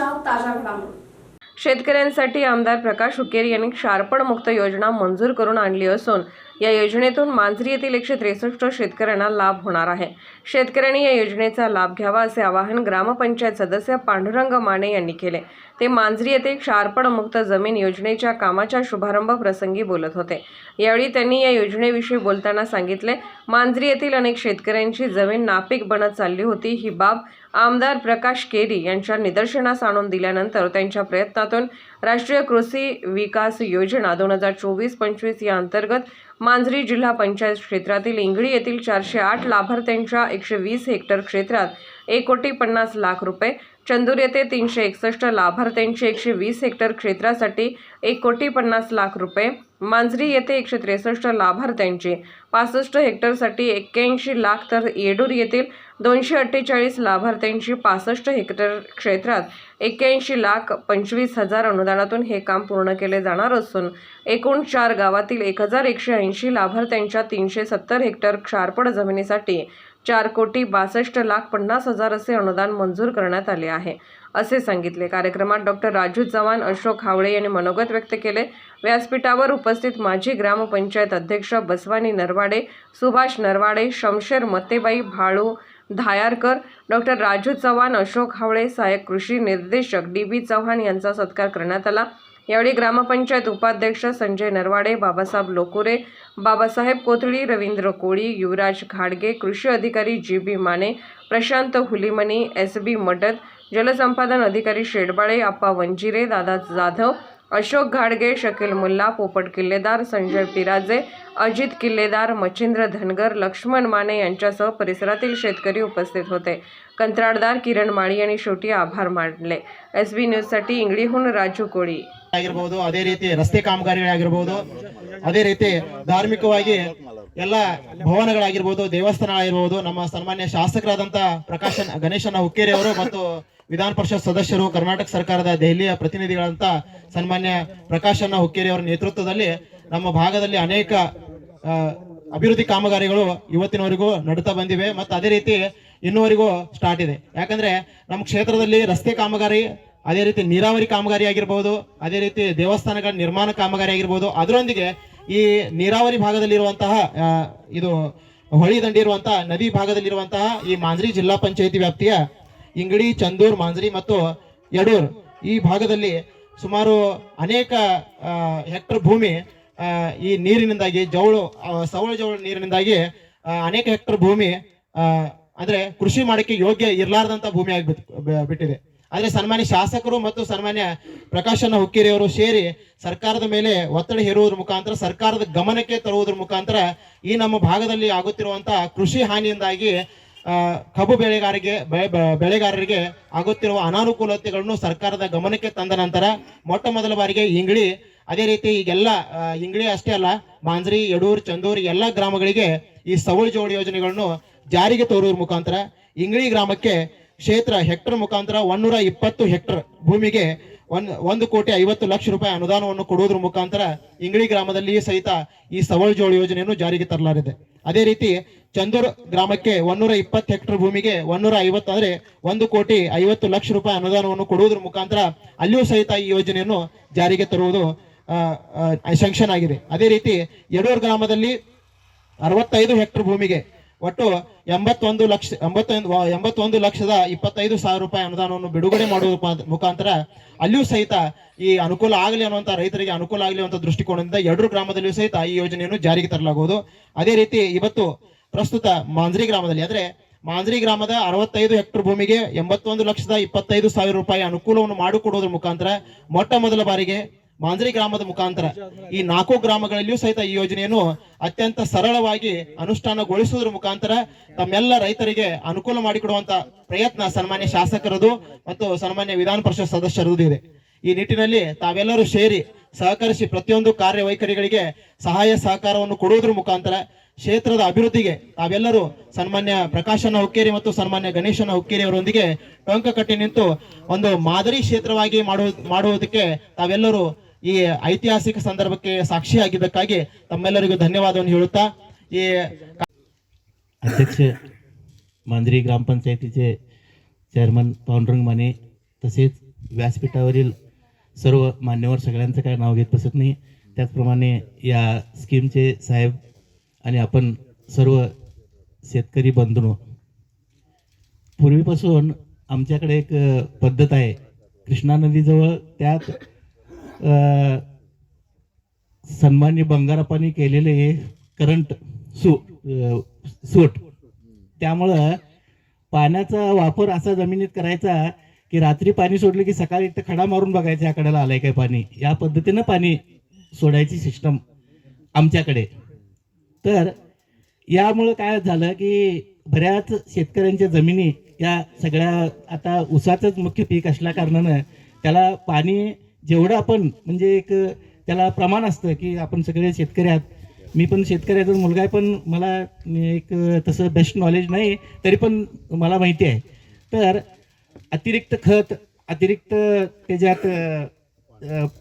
आजच्या ताज्या घडामोडी. शेतकऱ्यांसाठी आमदार प्रकाश हुकेर यांनी क्षारपणमुक्त योजना मंजूर करून आणली असून या योजनेतून मांजरी येथील एकशे त्रेसष्ट शेतकऱ्यांना लाभ होणार आहे. शेतकऱ्यांनी या योजनेचा लाभ घ्यावा असे आवाहन ग्रामपंचायत सदस्य पांडुरंग माने यांनी केले. ते मांजरी येथे क्षारपणमुक्त जमीन योजनेच्या कामाच्या शुभारंभ प्रसंगी बोलत होते. यावेळी त्यांनी या योजनेविषयी बोलताना सांगितले मांजरी येथील अनेक शेतकऱ्यांची जमीन नापीक बनत चालली होती ही बाब आमदार प्रकाश केरी यांच्या निदर्शनास आणून दिल्यानंतर त्यांच्या प्रयत्नातून राष्ट्रीय कृषी विकास योजना दोन हजार चोवीस पंचवीस या अंतर्गत मांजरी जिल्हा पंचायत क्षेत्रातील इंगळी येथील चारशे आठ लाभार्थ्यांच्या एकशे वीस हेक्टर क्षेत्रात एक कोटी पन्नास लाख रुपये चंदूर येथे तीनशे एकसष्ट लाभार्थ्यांची एकशे वीस हेक्टर क्षेत्रासाठी एक कोटी पन्नास लाख रुपये. मांजरी येथे एकशे त्रेसष्ट लाभार्थ्यांची पासष्ट हेक्टरसाठी एक्क्याऐंशी लाख तर येडूर येथील दोनशे अठ्ठेचाळीस लाभार्थ्यांची पासष्ट हेक्टर क्षेत्रात एक्क्याऐंशी लाख पंचवीस हजार अनुदानातून हे काम पूर्ण केले जाणार असून एकूण चार गावातील एक हजार एकशे ऐंशी लाभार्थ्यांच्या तीनशे सत्तर हेक्टर क्षारपड जमिनीसाठी चार कोटी बासष्ट लाख पन्नास हजार असे अनुदान मंजूर करण्यात आले आहे. असे सांगितले. कार्यक्रमात डॉक्टर राजू चव्हाण अशोक हावळे यांनी मनोगत व्यक्त केले. व्यासपीठावर उपस्थित माजी ग्रामपंचायत अध्यक्ष बसवानी नरवाडे सुभाष नरवाडे शमशेर मतेबाई भाळू धायारकर डॉक्टर राजू चव्हाण अशोक हावळे सहाय्यक कृषी निर्देशक डी बी चव्हाण यांचा सत्कार करण्यात आला. यावेळी ग्रामपंचायत उपाध्यक्ष संजय नरवाडे बाबासाहेब लोकुरे बाबासाहेब कोथळी रवींद्र कोळी युवराज घाडगे कृषी अधिकारी G B Mane Prashant Hulimani S B Madat जलसंपादन अधिकारी शेडबाळे आप्पा वंजिरे दादा जाधव अशोक घाडगे शकील मुल्ला पोपट किल्लेदार संजय पिराजे अजित किल्लेदार मच्छिंद्र धनगर लक्ष्मण माने यांच्यासह परिसरातील शेतकरी उपस्थित होते. कंत्राटदार किरण माळी आणि शेवटी आभार मानले. एस बी न्यूजसाठी इंगळीहून राजू कोळी. ಆಗಿರ್ಬೋದು, ಅದೇ ರೀತಿ ರಸ್ತೆ ಕಾಮಗಾರಿಗಳಾಗಿರ್ಬೋದು, ಅದೇ ರೀತಿ ಧಾರ್ಮಿಕವಾಗಿ ಎಲ್ಲ ಭವನಗಳಾಗಿರ್ಬೋದು ದೇವಸ್ಥಾನಗಳಾಗಿರ್ಬೋದು ನಮ್ಮ ಸನ್ಮಾನ್ಯ ಶಾಸಕರಾದಂತ ಪ್ರಕಾಶನ್ ಗಣೇಶನ ಹುಕ್ಕೇರಿ ಅವರು ಮತ್ತು ವಿಧಾನ ಪರಿಷತ್ ಸದಸ್ಯರು, ಕರ್ನಾಟಕ ಸರ್ಕಾರದ ದೆಹಲಿಯ ಪ್ರತಿನಿಧಿಗಳಂತ ಸನ್ಮಾನ್ಯ ಪ್ರಕಾಶನ ಹುಕ್ಕೇರಿ ಅವರ ನೇತೃತ್ವದಲ್ಲಿ ನಮ್ಮ ಭಾಗದಲ್ಲಿ ಅನೇಕ ಅಭಿವೃದ್ಧಿ ಕಾಮಗಾರಿಗಳು ಇವತ್ತಿನವರೆಗೂ ನಡೀತಾ ಬಂದಿವೆ ಮತ್ತು ಅದೇ ರೀತಿ ಇನ್ನುವರೆಗೂ ಸ್ಟಾರ್ಟ್ ಇದೆ. ಯಾಕಂದ್ರೆ ನಮ್ಮ ಕ್ಷೇತ್ರದಲ್ಲಿ ರಸ್ತೆ ಕಾಮಗಾರಿ ಅದೇ ರೀತಿ ನೀರಾವರಿ ಕಾಮಗಾರಿ ಆಗಿರ್ಬೋದು, ಅದೇ ರೀತಿ ದೇವಸ್ಥಾನಗಳ ನಿರ್ಮಾಣ ಕಾಮಗಾರಿ ಆಗಿರ್ಬೋದು, ಅದರೊಂದಿಗೆ ಈ ನೀರಾವರಿ ಭಾಗದಲ್ಲಿರುವಂತಹ ಇದು ಹೊಳಿ ದಂಡಿ ಇರುವಂತಹ ನದಿ ಭಾಗದಲ್ಲಿರುವಂತಹ ಈ ಮಾಂಜ್ರಿ ಜಿಲ್ಲಾ ಪಂಚಾಯಿತಿ ವ್ಯಾಪ್ತಿಯ ಇಂಗಡಿ, ಚಂದೂರ್ ಮಾಂಜ್ರಿ ಮತ್ತು ಯಡೂರ್ ಈ ಭಾಗದಲ್ಲಿ ಸುಮಾರು ಅನೇಕ ಹೆಕ್ಟರ್ ಭೂಮಿ ಈ ನೀರಿನಿಂದಾಗಿ, ಜವಳು ಸವಳ ಜವಳು ನೀರಿನಿಂದಾಗಿ ಅನೇಕ ಹೆಕ್ಟರ್ ಭೂಮಿ ಅಂದ್ರೆ ಕೃಷಿ ಮಾಡಕ್ಕೆ ಯೋಗ್ಯ ಇರಲಾರದಂತ ಭೂಮಿ ಆಗಿ ಬಿಟ್ಟಿದೆ. ಆದ್ರೆ ಸನ್ಮಾನ್ಯ ಶಾಸಕರು ಮತ್ತು ಸನ್ಮಾನ್ಯ ಪ್ರಕಾಶನ ಹುಕ್ಕೇರಿ ಅವರು ಸೇರಿ ಸರ್ಕಾರದ ಮೇಲೆ ಒತ್ತಡ ಹೇರುವುದ್ರ ಮುಖಾಂತರ, ಸರ್ಕಾರದ ಗಮನಕ್ಕೆ ತರುವುದರ ಮುಖಾಂತರ ಈ ನಮ್ಮ ಭಾಗದಲ್ಲಿ ಆಗುತ್ತಿರುವಂತಹ ಕೃಷಿ ಹಾನಿಯಿಂದಾಗಿ ಕಬ್ಬು ಬೆಳೆಗಾರರಿಗೆ ಬೆ- ಬೆ- ಬೆಳೆಗಾರರಿಗೆ ಆಗುತ್ತಿರುವ ಅನಾನುಕೂಲತೆಗಳನ್ನು ಸರ್ಕಾರದ ಗಮನಕ್ಕೆ ತಂದ ನಂತರ ಮೊಟ್ಟ ಮೊದಲ ಬಾರಿಗೆ ಇಂಗ್ಳಿ ಅದೇ ರೀತಿ ಈಗೆಲ್ಲ ಇಂಗ್ಳಿ ಅಷ್ಟೇ ಅಲ್ಲ, ಮಾಂಜ್ರಿ, ಯಡೂರ್, ಚಂದೂರ್ ಎಲ್ಲ ಗ್ರಾಮಗಳಿಗೆ ಈ ಸವಳು ಜೋಡಿ ಯೋಜನೆಗಳನ್ನು ಜಾರಿಗೆ ತೋರುವ ಮುಖಾಂತರ ಇಂಗ್ಳಿ ಗ್ರಾಮಕ್ಕೆ ಕ್ಷೇತ್ರ ಹೆಕ್ಟರ್ ಮುಖಾಂತರ ಒಂದೂರ ಇಪ್ಪತ್ತು ಹೆಕ್ಟರ್ ಭೂಮಿಗೆ ಒಂದ್, ಒಂದು ಕೋಟಿ ಐವತ್ತು ಲಕ್ಷ ರೂಪಾಯಿ ಅನುದಾನವನ್ನು ಕೊಡುವುದರ ಮುಖಾಂತರ ಇಂಗಳಿ ಗ್ರಾಮದಲ್ಲಿ ಸಹಿತ ಈ ಸವಳ ಜೋಳ ಯೋಜನೆಯನ್ನು ಜಾರಿಗೆ ತರಲಾಗಿದೆ. ಅದೇ ರೀತಿ ಚಂದೂರ್ ಗ್ರಾಮಕ್ಕೆ ಒಂದೂರ ಇಪ್ಪತ್ತು ಹೆಕ್ಟರ್ ಭೂಮಿಗೆ ಒಂದೂರ ಐವತ್ತು ಅಂದ್ರೆ ಒಂದು ಕೋಟಿ ಐವತ್ತು ಲಕ್ಷ ರೂಪಾಯಿ ಅನುದಾನವನ್ನು ಕೊಡುವುದರ ಮುಖಾಂತರ ಅಲ್ಲಿಯೂ ಸಹಿತ ಈ ಯೋಜನೆಯನ್ನು ಜಾರಿಗೆ ತರುವುದು ಸ್ಯಾಂಕ್ಷನ್ ಆಗಿದೆ. ಅದೇ ರೀತಿ ಯಡೂರ್ ಗ್ರಾಮದಲ್ಲಿ ಅರವತ್ತೈದು ಹೆಕ್ಟರ್ ಭೂಮಿಗೆ ಒಟ್ಟು ಎಂಬತ್ತೊಂದು ಲಕ್ಷ, ಎಂಬತ್ತೊಂದು ಎಂಬತ್ತೊಂದು ಲಕ್ಷದ ಇಪ್ಪತ್ತೈದು ಸಾವಿರ ರೂಪಾಯಿ ಅನುದಾನವನ್ನು ಬಿಡುಗಡೆ ಮಾಡುವ ಮುಖಾಂತರ ಅಲ್ಲಿಯೂ ಸಹಿತ ಈ ಅನುಕೂಲ ಆಗಲಿ ಅನ್ನುವಂತ ರೈತರಿಗೆ ಅನುಕೂಲ ಆಗಲಿ ಅಂತ ದೃಷ್ಟಿಕೋನದಿಂದ ಎರಡು ಗ್ರಾಮದಲ್ಲಿಯೂ ಸಹಿತ ಈ ಯೋಜನೆಯನ್ನು ಜಾರಿಗೆ ತರಲಾಗುವುದು. ಅದೇ ರೀತಿ ಇವತ್ತು ಪ್ರಸ್ತುತ ಮಾಂಜ್ರಿ ಗ್ರಾಮದಲ್ಲಿ ಅಂದರೆ ಮಾಂಜ್ರಿ ಗ್ರಾಮದ ಅರವತ್ತೈದು ಹೆಕ್ಟರ್ ಭೂಮಿಗೆ ಎಂಬತ್ತೊಂದು ಲಕ್ಷದ ಇಪ್ಪತ್ತೈದು ಸಾವಿರ ರೂಪಾಯಿ ಅನುಕೂಲವನ್ನು ಮಾಡಿಕೊಡುವುದರ ಮುಖಾಂತರ ಮೊಟ್ಟ ಮೊದಲ ಬಾರಿಗೆ ಮಾಂಜ್ರಿ ಗ್ರಾಮದ ಮುಖಾಂತರ ಈ ನಾಲ್ಕು ಗ್ರಾಮಗಳಲ್ಲಿಯೂ ಸಹಿತ ಈ ಯೋಜನೆಯನ್ನು ಅತ್ಯಂತ ಸರಳವಾಗಿ ಅನುಷ್ಠಾನಗೊಳಿಸುವುದರ ಮುಖಾಂತರ ತಮ್ಮೆಲ್ಲ ರೈತರಿಗೆ ಅನುಕೂಲ ಮಾಡಿಕೊಡುವಂತ ಪ್ರಯತ್ನ ಸನ್ಮಾನ್ಯ ಶಾಸಕರದು ಮತ್ತು ಸನ್ಮಾನ್ಯ ವಿಧಾನ ಪರಿಷತ್ ಸದಸ್ಯರದು ಇದೆ. ಈ ನಿಟ್ಟಿನಲ್ಲಿ ತಾವೆಲ್ಲರೂ ಸೇರಿ ಸಹಕರಿಸಿ ಪ್ರತಿಯೊಂದು ಕಾರ್ಯವೈಖರಿಗಳಿಗೆ ಸಹಾಯ ಸಹಕಾರವನ್ನು ಕೊಡುವುದರ ಮುಖಾಂತರ ಕ್ಷೇತ್ರದ ಅಭಿವೃದ್ಧಿಗೆ ತಾವೆಲ್ಲರೂ ಸನ್ಮಾನ್ಯ ಪ್ರಕಾಶನ ಹುಕ್ಕೇರಿ ಮತ್ತು ಸನ್ಮಾನ್ಯ ಗಣೇಶನ ಹುಕ್ಕೇರಿ ಅವರೊಂದಿಗೆ ಟೊಂಕ ಕಟ್ಟಿ ನಿಂತು ಒಂದು ಮಾದರಿ ಕ್ಷೇತ್ರವಾಗಿ ಮಾಡುವ ಮಾಡುವುದಕ್ಕೆ ತಾವೆಲ್ಲರೂ ಈ ಐತಿಹಾಸಿಕ ಸಂದರ್ಭಕ್ಕೆ ಸಾಕ್ಷಿಯಾಗಿದ್ದಕ್ಕಾಗಿ ತಮ್ಮೆಲ್ಲರಿಗೂ ಧನ್ಯವಾದವನ್ನು ಹೇಳುತ್ತಾ ಈ अध्यक्ष मांजरी ग्रामपंचायतीचे चेअरमन पांडुरंग माने तसेच व्यासपीठावरील सर्व मान्यवर सगळ्यांचं काय नाव घेत बसत नाही त्याचप्रमाणे या स्कीमचे साहेब आणि आपण सर्व शेतकरी बंधूंनो पूर्वीपासून आमच्याकडे एक अ, पद्धत आहे कृष्णा नदीजवळ त्यात अ, सन्मान्य बंगारापानी केलेले हे करंट सू सूट. त्यामुळं पाण्याचा वापर असा जमिनीत करायचा की रात्री पाणी सोडलं की सकाळी एक तर खडा मारून बघायचा या कड्याला आलंय काय पाणी. या पद्धतीनं पाणी सोडायची सिस्टम आमच्याकडे. तर यामुळं काय झालं की बऱ्याच शेतकऱ्यांच्या जमिनी या सगळ्या आता ऊसाचंच मुख्य पीक असल्या कारणानं त्याला पाणी जेवढं आपण म्हणजे एक त्याला प्रमाण असतं की आपण सगळे शेतकरी आहात. मी पण शेतकऱ्याचा मुलगा आहे पण मला एक तसं बेस्ट नॉलेज नाही तरी पण मला माहिती आहे. तर अतिरिक्त खत अतिरिक्त त्याच्यात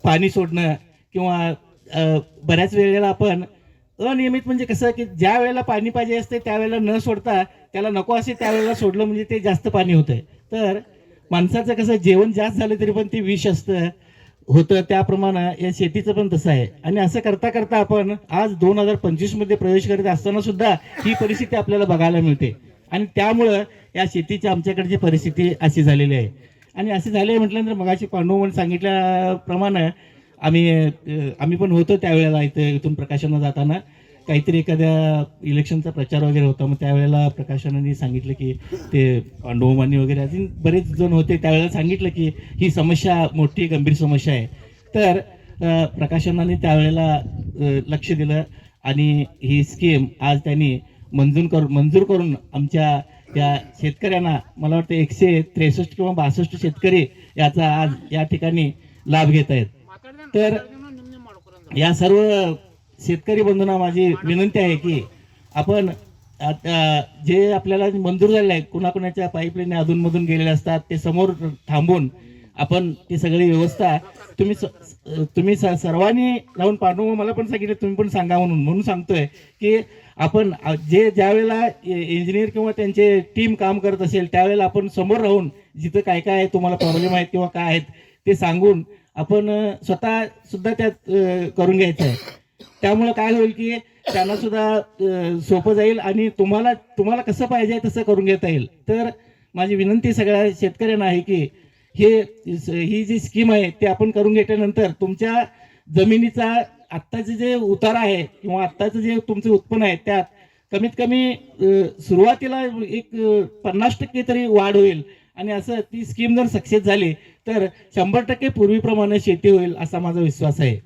पाणी सोडणं किंवा बऱ्याच वेळेला आपण अनियमित म्हणजे कसं की ज्या वेळेला पाणी पाहिजे असते त्यावेळेला न सोडता त्याला नको असे त्यावेळेला सोडलं म्हणजे ते जास्त पाणी होतंय. तर माणसाचं कसं जेवण जास्त झालं तरी पण ते विष असतं. होतं त्याप्रमाणे या शेतीचं पण तसं आहे. आणि असं करता करता आपण आज दोन हजार पंचवीसमध्ये प्रवेश करीत असताना सुद्धा ही परिस्थिती आपल्याला बघायला मिळते. आणि त्यामुळं या शेतीची आमच्याकडची परिस्थिती अशी झालेली आहे. आणि असे झाले म्हटल्यानंतर मगाशी म्हणून सांगितल्याप्रमाणे आम्ही आम्ही पण होतो त्यावेळेला इथं इथून प्रकाशनाला जाताना. काहीतरी एखाद्या इलेक्शनचा प्रचार वगैरे होता मग त्यावेळेला प्रकाशनाने सांगितलं की ते नोमानी वगैरे अजून बरेच जण होते त्यावेळेला सांगितलं की ही समस्या मोठी गंभीर समस्या आहे. तर प्रकाशनाने त्यावेळेला लक्ष दिलं आणि ही स्कीम आज त्यांनी मंजूर करून मंजूर करून आमच्या या शेतकऱ्यांना मला वाटतं एकशे त्रेसष्ट किंवा बासष्ट शेतकरी याचा आज या ठिकाणी लाभ घेत आहेत. तर या सर्व शेतकरी बंधूंना माझी विनंती आहे की आपण आता जे आपल्याला मंजूर झालेलं आहे कुणाकुणाच्या पाईपलाईन अधूनमधून गेलेले असतात ते समोर थांबून आपण ती सगळी व्यवस्था तुम्ही स- तुम्ही स- सर्वांनी राहून पाठवून मला पण सांगितलं तुम्ही पण सांगा म्हणून. म्हणून सांगतोय की आपण जे ज्या वेळेला इंजिनियर किंवा त्यांचे टीम काम करत असेल त्यावेळेला आपण समोर राहून जिथं काय काय तुम्हाला प्रॉब्लेम आहेत किंवा काय आहेत ते सांगून आपण स्वतः सुद्धा त्यात करून घ्यायचं आहे. त्यामुळं काय होईल की त्यांना सुद्धा सोपं जाईल आणि तुम्हाला तुम्हाला कसं पाहिजे तसं करून घेता येईल. तर माझी विनंती सगळ्या शेतकऱ्यांना आहे की हे ही जी स्कीम आहे ते आपण करून घेतल्यानंतर तुमच्या जमिनीचा आत्ताचे जे उतार आहे किंवा आत्ताचं जे तुमचे उत्पन्न आहे त्यात कमीत कमी सुरुवातीला एक पन्नास टक्के तरी वाढ होईल. आणि असं ती स्कीम जर सक्सेस झाली तर शंभर टक्के पूर्वीप्रमाणे शेती होईल असा माझा विश्वास आहे.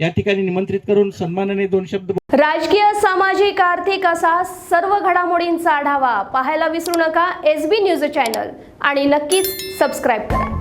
या ठिकाणी निमंत्रित करून सन्मानाने दोन शब्द राजकीय सामाजिक आर्थिक असा सर्व घडामोडींचा आढावा पाहायला विसरू नका. एस बी न्यूज चॅनल आणि नक्कीच सबस्क्राईब करा.